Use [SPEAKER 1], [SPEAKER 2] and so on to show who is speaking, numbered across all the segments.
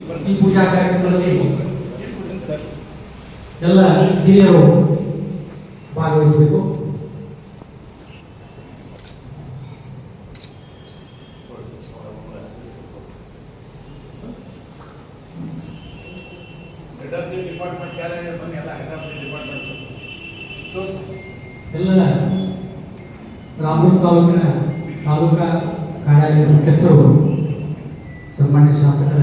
[SPEAKER 1] ಈ ಪೂಜಾ ಕಾರ್ಯಕ್ರಮಗಳಲ್ಲಿ ಎಲ್ಲ ಹಿರಿಯರು ಭಾಗವಹಿಸಬೇಕು.
[SPEAKER 2] ಎಲ್ಲ
[SPEAKER 1] ರಾಮೂರ್ ತಾಲೂಕಿನ ತಾಲೂಕಾ ಕಾರ್ಯಾಲಯದ ಮುಖ್ಯಸ್ಥರು ಸನ್ಮಾನ್ಯ ಶಾಸಕರ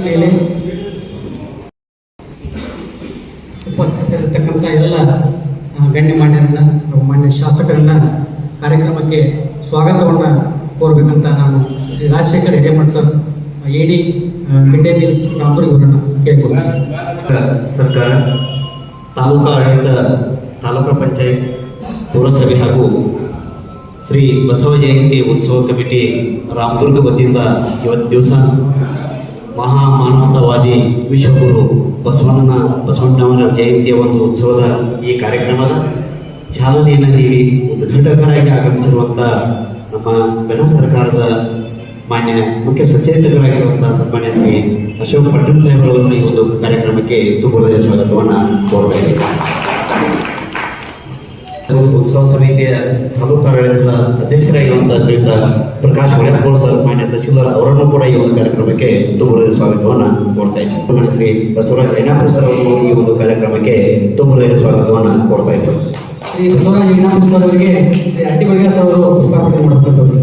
[SPEAKER 1] ಮೇಲೆ ಉಪಸ್ಥಿತರಿರ್ತಕ್ಕಂಥ ಎಲ್ಲ ಗಣ್ಯಮಾನ್ಯರನ್ನ ಮಾನ್ಯ ಶಾಸಕರನ್ನ ಕಾರ್ಯಕ್ರಮಕ್ಕೆ ಸ್ವಾಗತವನ್ನ ಕೋರಬೇಕಂತ ನಾನು Shri Rajashekhar Hiremath sir ED mid day meals ಅವರನ್ನು ಕೇಳ್ಕೊಳ್ತೀನಿ.
[SPEAKER 3] ಸರ್ಕಾರ, ತಾಲೂಕಾ ಆಡಳಿತ, ತಾಲೂಕಾ ಪಂಚಾಯತ್, ಪುರಸಭೆ ಹಾಗೂ ಶ್ರೀ ಬಸವ ಜಯಂತಿ ಉತ್ಸವ ಕಮಿಟಿ ರಾಮದುರ್ಗ ವತಿಯಿಂದ ಇವತ್ತು ದಿವಸ ಮಹಾ ಮಾನವತಾವಾದಿ ವಿಶ್ವಗುರು ಬಸವಣ್ಣನ ಬಸವಣ್ಣವರ ಜಯಂತಿಯ ಒಂದು ಉತ್ಸವದ ಈ ಕಾರ್ಯಕ್ರಮದ ಚಾಲನೆಯನ್ನು ನೀಡಿ ಉದ್ಘಾಟಕರಾಗಿ ಆಗಮಿಸಿರುವಂಥ ನಮ್ಮ ಬೆನ ಸರ್ಕಾರದ ಮಾನ್ಯ ಮುಖ್ಯ ಸಚೇತಕರಾಗಿರುವಂಥ ಸನ್ಮಾನ್ಯ ಶ್ರೀ ಅಶೋಕ್ ಪಟ್ಟಣ್ ಸಾಹೇಬರವರನ್ನು ಈ ಒಂದು ಕಾರ್ಯಕ್ರಮಕ್ಕೆ ತುಂಬ ಸ್ವಾಗತವನ್ನು ಕೋರ್ತಾ ಇದ್ದೀನಿ ಉತ್ಸವ ಸಮಿತಿಯ ತಾಲೂಕು ಆಡಳಿತದ ಅಧ್ಯಕ್ಷರಾಗಿರುವಂತಹ ಶ್ರೀಯುತ ಪ್ರಕಾಶ್ ಹೊಳೆಕೋಳ್ ಸರ್ ಮಾನ್ಯ ತಹಶೀಲ್ದಾರ್ ಅವರನ್ನು ಕೂಡ ಈ ಒಂದು ಕಾರ್ಯಕ್ರಮಕ್ಕೆ ತುಂಬುರದ ಸ್ವಾಗತವನ್ನು ಕೋರ್ತಾ ಇದ್ದರು ಶ್ರೀ ಬಸವರಾಜ್ ಐನಾಪುರ ಸರ್ ಅವರು ಈ ಒಂದು ಕಾರ್ಯಕ್ರಮಕ್ಕೆ ತುಂಬುರದ ಸ್ವಾಗತವನ್ನು ಕೋರ್ತಾ ಇದ್ದರು
[SPEAKER 1] ಶ್ರೀ ಬಸವರಾಜ ಐನಾಪುರ ಸರ್ ಅವರಿಗೆ ಶ್ರೀ ಅಡ್ಡಿ ಬಳಿಗಾರ್ ಸರ್ ಅವರು ಪುಷ್ಪಾರ್ಪಣೆ ಮಾಡತಕ್ಕಂಥವ್ರು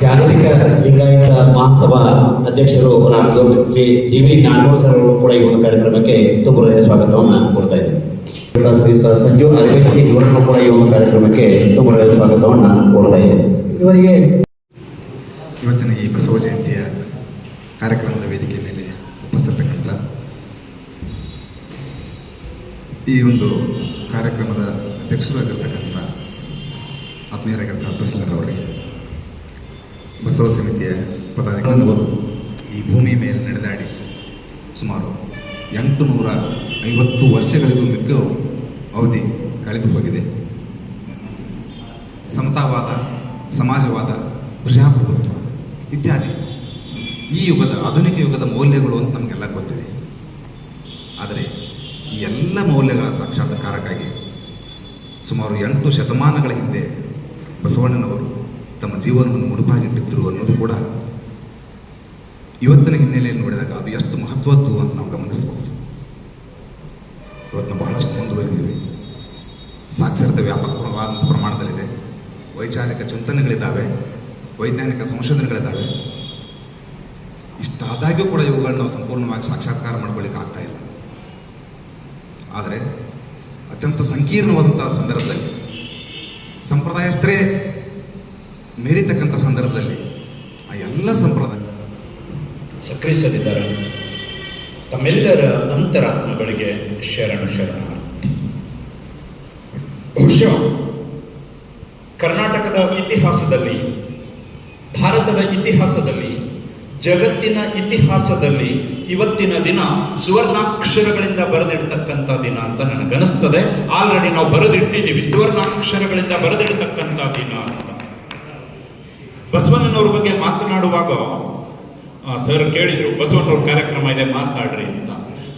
[SPEAKER 3] ಜಾಗತಿಕ ಲಿಂಗಾಯತ ಮಹಾಸಭಾ ಅಧ್ಯಕ್ಷರು ರಾಮದೋರ್ Shri G V Nadagouda sir ಅವರು ಕೂಡ ಈ ಒಂದು ಕಾರ್ಯಕ್ರಮಕ್ಕೆ ತುಂಬ ಸ್ವಾಗತವನ್ನ ಸ್ವಾಗತವನ್ನು ಕೋರ್ತಾ ಇದ್ದೀನಿ ಶ್ರೀಯುತ ಸಂಜು ಅರಿವೆಚ್ಚಿ ಇವರನ್ನು ಕೂಡ ಈ ಒಂದು ಕಾರ್ಯಕ್ರಮಕ್ಕೆ ತುಂಬ ಸ್ವಾಗತವನ್ನು ಕೋರ್ತಾ ಇದೆ
[SPEAKER 1] ಇವರಿಗೆ
[SPEAKER 4] ಇವತ್ತಿನ ಈ ಬಸವ ಜಯಂತಿಯ ಕಾರ್ಯಕ್ರಮದ ವೇದಿಕೆ ಮೇಲೆ ಉಪಸ್ಥಿತಕ್ಕಂಥ ಈ ಒಂದು ಕಾರ್ಯಕ್ರಮದ ಅಧ್ಯಕ್ಷರಾಗಿರ್ತಕ್ಕಂಥ ಆತ್ಮೀಯರಾಗಿರ್ತಕ್ಕಂಥ ತಹಸೀಲ್ದಾರ್ ಅವರಿಗೆ ಬಸವ ಸಮಿತಿಯ ಪದಾಧಿಕಾರಿಗಳು ಈ ಭೂಮಿ ಮೇಲೆ ನಡೆದಾಡಿ ಸುಮಾರು ಎಂಟು ನೂರ ಐವತ್ತು ವರ್ಷಗಳಿಗೂ ಮಿಕ್ಕ ಅವಧಿ ಕಳೆದು ಹೋಗಿದೆ. ಸಮತಾವಾದ, ಸಮಾಜವಾದ, ಪ್ರಜಾಪ್ರಭುತ್ವ ಇತ್ಯಾದಿ ಈ ಯುಗದ ಆಧುನಿಕ ಯುಗದ ಮೌಲ್ಯಗಳು ಅಂತ ನಮಗೆಲ್ಲ ಗೊತ್ತಿದೆ. ಆದರೆ ಈ ಎಲ್ಲ ಮೌಲ್ಯಗಳ ಸಾಕ್ಷಾತ್ಕಾರಕ್ಕಾಗಿ ಸುಮಾರು ಎಂಟು ಶತಮಾನಗಳ ಹಿಂದೆ ಬಸವಣ್ಣನವರು ತಮ್ಮ ಜೀವನವನ್ನು ಮುಡುಪಾಗಿಟ್ಟಿದ್ದರು ಅನ್ನೋದು ಕೂಡ ಇವತ್ತಿನ ಹಿನ್ನೆಲೆಯಲ್ಲಿ ನೋಡಿದಾಗ ಅದು ಎಷ್ಟು ಮಹತ್ವದ್ದು ಅಂತ ನಾವು ಗಮನಿಸಬಹುದು. ಇವತ್ತು ಬಹಳಷ್ಟು ಮುಂದುವರೆದಿವೆ. ಸಾಕ್ಷರತೆ ವ್ಯಾಪಕವಾದಂಥ ಪ್ರಮಾಣದಲ್ಲಿದೆ. ವೈಚಾರಿಕ ಚಿಂತನೆಗಳಿದ್ದಾವೆ, ವೈಜ್ಞಾನಿಕ ಸಂಶೋಧನೆಗಳಿದ್ದಾವೆ. ಇಷ್ಟಾದಾಗ್ಯೂ ಕೂಡ ಇವುಗಳನ್ನ ನಾವು ಸಂಪೂರ್ಣವಾಗಿ ಸಾಕ್ಷಾತ್ಕಾರ ಮಾಡ್ಕೊಳ್ಳಿಕ್ಕೆ ಆಗ್ತಾ ಇಲ್ಲ. ಆದರೆ ಅತ್ಯಂತ ಸಂಕೀರ್ಣವಾದಂಥ ಸಂದರ್ಭದಲ್ಲಿ ಸಂಪ್ರದಾಯಸ್ಥರೇ ಮೀರಿತಕ್ಕಂಥ ಸಂದರ್ಭದಲ್ಲಿ ಆ ಎಲ್ಲ ಸಂಪ್ರದಾಯ
[SPEAKER 5] ಸಕ್ರಿಸದಿದ್ದಾರೆ ತಮ್ಮೆಲ್ಲರ ಅಂತರಾತ್ಮಗಳಿಗೆ ಶರಣು ಶರಣಾರ್ಥಿ. ಬಹುಶಃ ಕರ್ನಾಟಕದ ಇತಿಹಾಸದಲ್ಲಿ, ಭಾರತದ ಇತಿಹಾಸದಲ್ಲಿ, ಜಗತ್ತಿನ ಇತಿಹಾಸದಲ್ಲಿ ಇವತ್ತಿನ ದಿನ ಸುವರ್ಣಾಕ್ಷರಗಳಿಂದ ಬರೆದಿಡ್ತಕ್ಕಂಥ ದಿನ ಅಂತ ನನಗನಿಸ್ತದೆ ಆಲ್ರೆಡಿ ನಾವು ಬರೆದಿಟ್ಟಿದ್ದೀವಿ, ಸುವರ್ಣಾಕ್ಷರಗಳಿಂದ ಬರೆದಿಡ್ತಕ್ಕಂಥ ದಿನ ಅಂತ. ಬಸವಣ್ಣನವ್ರ ಬಗ್ಗೆ ಮಾತನಾಡುವಾಗ ಸರ್ ಕೇಳಿದ್ರು, ಬಸವಣ್ಣವ್ರ ಕಾರ್ಯಕ್ರಮ ಇದೆ, ಮಾತಾಡ್ರಿ ಅಂತ.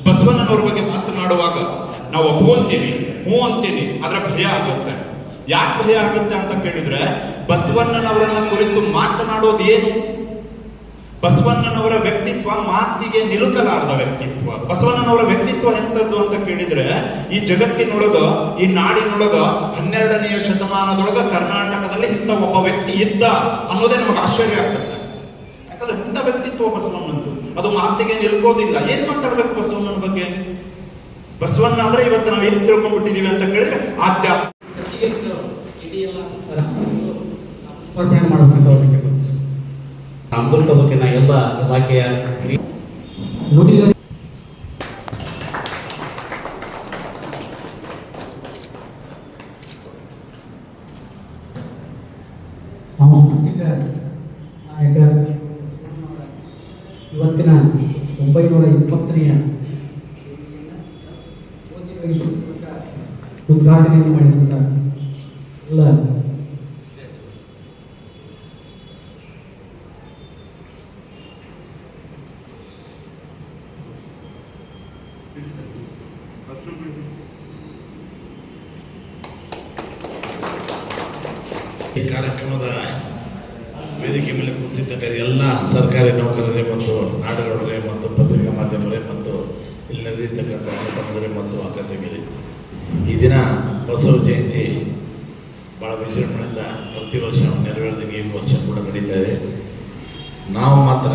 [SPEAKER 5] ಬಸವಣ್ಣನವ್ರ ಬಗ್ಗೆ ಮಾತನಾಡುವಾಗ ನಾವು ಒಪ್ಕೊಂತೀನಿ ಹ್ಞೂ ಅಂತೀನಿ ಆದ್ರೆ ಭಯ ಆಗುತ್ತೆ. ಯಾಕೆ ಭಯ ಆಗುತ್ತೆ ಅಂತ ಕೇಳಿದ್ರೆ, ಬಸವಣ್ಣನವರನ್ನ ಕುರಿತು ಮಾತನಾಡೋದು ಏನು? ಬಸವಣ್ಣನವರ ವ್ಯಕ್ತಿತ್ವ ಮಾತಿಗೆ ನಿಲುಕಲಾರದ ವ್ಯಕ್ತಿತ್ವ. ಬಸವಣ್ಣನವರ ವ್ಯಕ್ತಿತ್ವ ಎಂತದ್ದು ಅಂತ ಕೇಳಿದ್ರೆ, ಈ ಜಗತ್ತಿನೊಳಗ, ಈ ನಾಡಿನೊಳಗ ಹನ್ನೆರಡನೆಯ ಶತಮಾನದೊಳಗ ಕರ್ನಾಟಕದಲ್ಲಿ ಇಂಥ ಒಬ್ಬ ವ್ಯಕ್ತಿ ಇದ್ದ ಅನ್ನೋದೇ ನಮಗೆ ಆಶ್ಚರ್ಯ ಆಗ್ತದೆ. ವ್ಯಕ್ತಿತ್ವ ಬಸವಣ್ಣಂದು ಅದು ಮಾತಿಗೆ ನಿಲ್ಕೋದಿಲ್ಲ. ಏನ್ ಮಾತಾಡ್ಬೇಕು ಬಸವಣ್ಣನ ಬಗ್ಗೆ? ಬಸವಣ್ಣ ಅಂದ್ರೆ ಇವತ್ತು ನಾವು ಏನ್ ತಿಳ್ಕೊಂಡ್ಬಿಟ್ಟಿದೀವಿ ಅಂತ ಕೇಳಿದ್ರೆ ಆಧ್ಯಾತ್ಮ
[SPEAKER 3] ನಾ ಎಲ್ಲ ಇಲಾಖೆಯ
[SPEAKER 1] ಇಪ್ಪತ್ತನೆಯ ಉದ್ಘಾಟನೆಯನ್ನು ಮಾಡಿದಂಥ ಎಲ್ಲ.
[SPEAKER 2] ಈ ಕಾರ್ಯಕ್ರಮದ ವೇದಿಕೆ ಮೇಲೆ ಕೂತಿದ್ದಾಗ ಎಲ್ಲ ಸರ್ಕಾರಿ ನೌಕರರೇ ಮತ್ತು ನಾಡುಗಳವರೇ ಮತ್ತು ಪತ್ರಿಕಾ ಮಾಧ್ಯಮರೇ ಮತ್ತು ಇಲ್ಲಿ ನಡೆದಿರ್ತಕ್ಕಂಥ ಅಣ್ಣ ತಮ್ಮಂದಿರೇ ಮತ್ತು ಅಕ್ಕ ತೆಗೆದಿ ಈ ದಿನ ಬಸವ ಜಯಂತಿ ಭಾಳ ವಿಜೃಂಭಣೆಯಿಂದ ಪ್ರತಿ ವರ್ಷ ನೆರವೇರಿದಂಗೆ ಈ ವರ್ಷ ಕೂಡ ನಡೀತಾ ಇದೆ. ನಾವು ಮಾತ್ರ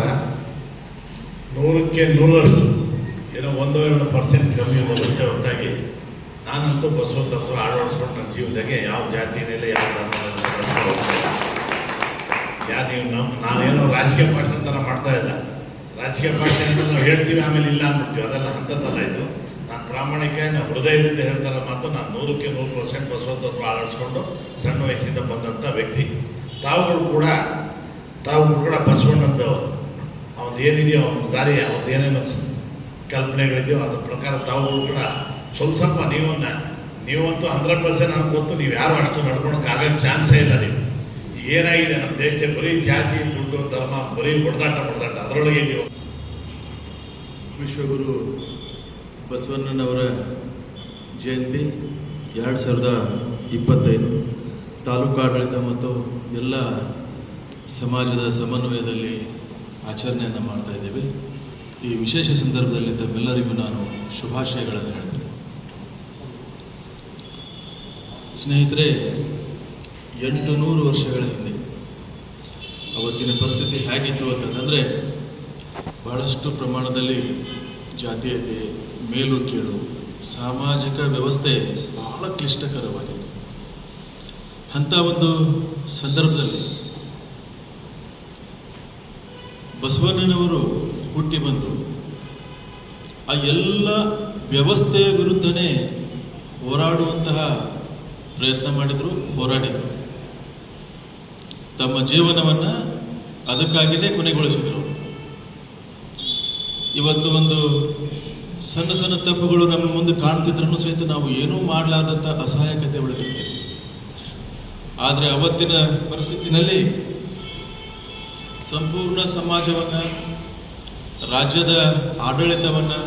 [SPEAKER 2] ನೂರಕ್ಕೆ ನೂರರಷ್ಟು ಏನೋ ಒಂದು ಎರಡು ಪರ್ಸೆಂಟ್ ಕಮ್ಮಿ ಹೋಗುತ್ತೆ ಹೊರತಾಗಿ ನಾನಂತೂ ಬಸವ ತತ್ವ ಅಳವಡಿಸ್ಕೊಂಡು ನನ್ನ ಜೀವನದಾಗೆ ಯಾವ ಜಾತಿನಿಲ್ಲ ಯಾವ ಧರ್ಮ ಯಾರು ನೀವು ನಮ್ಮ ನಾನೇನೋ ರಾಜಕೀಯ ಭಾಷಣ ಥರ ಮಾಡ್ತಾ ಇಲ್ಲ. ರಾಜಕೀಯ ಪಾರ್ಟಿ ಅಂತ ನಾವು ಹೇಳ್ತೀವಿ, ಆಮೇಲೆ ಇಲ್ಲ ಅಂದ್ಬಿಡ್ತೀವಿ. ಅದೆಲ್ಲ ಅಂಥದ್ದಲ್ಲ ಇದು. ನಾನು ಪ್ರಾಮಾಣಿಕ ನಾನು ಹೃದಯದಿಂದ ಹೇಳ್ತಾರ ಮಾತು ನಾನು ನೂರಕ್ಕೆ ನೂರು ಪರ್ಸೆಂಟ್ ಬಸವತತ್ವ ಆಳಡಿಸ್ಕೊಂಡು ಸಣ್ಣ ವಯಸ್ಸಿಂದ ಬಂದಂಥ ವ್ಯಕ್ತಿ. ತಾವುಗಳು ಕೂಡ ತಾವು ಕೂಡ ಬಸವಣ್ಣಂದು ಅವನು ಏನಿದೆಯೋ ಅವನ ದಾರಿ ಅವ್ರದ್ದು ಏನೇನು ಕಲ್ಪನೆಗಳಿದೆಯೋ ಅದ್ರ ಪ್ರಕಾರ ತಾವುಗಳು ಕೂಡ ಸ್ವಲ್ಪ ಸ್ವಲ್ಪ ನೀವನ್ನ ನೀವಂತೂ ಹಂಡ್ರೆಡ್ ಪರ್ಸೆಂಟ್ ನನಗೆ ಗೊತ್ತು, ನೀವು ಯಾರು ಅಷ್ಟು ನಡ್ಕೊಳಕ್ಕೆ ಆಗೋ ಚಾನ್ಸೇ ಇಲ್ಲ ನೀವು. ಏನಾಗಿದೆ ನಮ್ಮ ದೇಶದ ಬರೀ ಜಾತಿ ದುಡ್ಡು ಧರ್ಮ ಬರೀ ಹೊಡೆದಾಟ ಹೊಡೆದಾಟ ಅದರೊಳಗೆ ನೀವು
[SPEAKER 6] ವಿಶ್ವಗುರು ಬಸವಣ್ಣನವರ ಜಯಂತಿ ಎರಡು ಸಾವಿರದ ಇಪ್ಪತ್ತೈದು. ತಾಲೂಕು ಆಡಳಿತ ಮತ್ತು ಎಲ್ಲ ಸಮಾಜದ ಸಮನ್ವಯದಲ್ಲಿ ಆಚರಣೆಯನ್ನು ಮಾಡ್ತಾ ಇದ್ದೇವೆ. ಈ ವಿಶೇಷ ಸಂದರ್ಭದಲ್ಲಿ ತಮ್ಮೆಲ್ಲರಿಗೂ ನಾನು ಶುಭಾಶಯಗಳನ್ನು ಹೇಳ್ತೇನೆ. ಸ್ನೇಹಿತರೆ ಎಂಟು ನೂರು ವರ್ಷಗಳ ಹಿಂದೆ ಅವತ್ತಿನ ಪರಿಸ್ಥಿತಿ ಹೇಗಿತ್ತು ಅಂತಂದರೆ ಬಹಳಷ್ಟು ಪ್ರಮಾಣದಲ್ಲಿ ಜಾತೀಯತೆ ಮೇಲು ಕೀಳು ಸಾಮಾಜಿಕ ವ್ಯವಸ್ಥೆ ಬಹಳ ಕ್ಲಿಷ್ಟಕರವಾಗಿತ್ತು. ಅಂಥ ಒಂದು ಸಂದರ್ಭದಲ್ಲಿ ಬಸವಣ್ಣನವರು ಹುಟ್ಟಿ ಬಂದು ಆ ಎಲ್ಲ ವ್ಯವಸ್ಥೆಯ ವಿರುದ್ಧನೇ ಹೋರಾಡುವಂತಹ ಪ್ರಯತ್ನ ಮಾಡಿದರು, ಹೋರಾಡಿದರು. ತಮ್ಮ ಜೀವನವನ್ನು ಅದಕ್ಕಾಗಿಯೇ ಕೊನೆಗೊಳಿಸಿದರು. ಇವತ್ತು ಒಂದು ಸಣ್ಣ ಸಣ್ಣ ತಪ್ಪುಗಳು ನಮ್ಮ ಮುಂದೆ ಕಾಣ್ತಿದ್ರೂ ಸಹಿತ ನಾವು ಏನೂ ಮಾಡಲಾದಂಥ ಅಸಹಾಯಕತೆ ಒಳಗಿರ್ತೇವೆ ಆದರೆ ಅವತ್ತಿನ ಪರಿಸ್ಥಿತಿನಲ್ಲಿ ಸಂಪೂರ್ಣ ಸಮಾಜವನ್ನು, ರಾಜ್ಯದ ಆಡಳಿತವನ್ನು,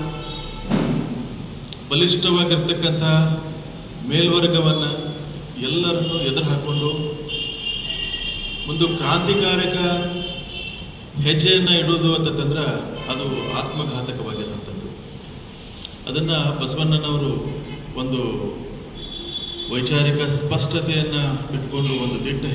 [SPEAKER 6] ಬಲಿಷ್ಠವಾಗಿರ್ತಕ್ಕಂಥ ಮೇಲ್ವರ್ಗವನ್ನು ಎಲ್ಲರನ್ನು ಎದುರು ಹಾಕೊಂಡು ಒಂದು ಕ್ರಾಂತಿಕಾರಕ ಹೆಜ್ಜೆಯನ್ನು ಇಡೋದು ಅಂತಂದ್ರೆ ಅದು ಆತ್ಮಘಾತಕವಾಗಿರುವಂಥದ್ದು. ಅದನ್ನು ಬಸವಣ್ಣನವರು ಒಂದು ವೈಚಾರಿಕ ಸ್ಪಷ್ಟತೆಯನ್ನು ಇಟ್ಕೊಂಡು ಒಂದು ದಿಟ್ಟ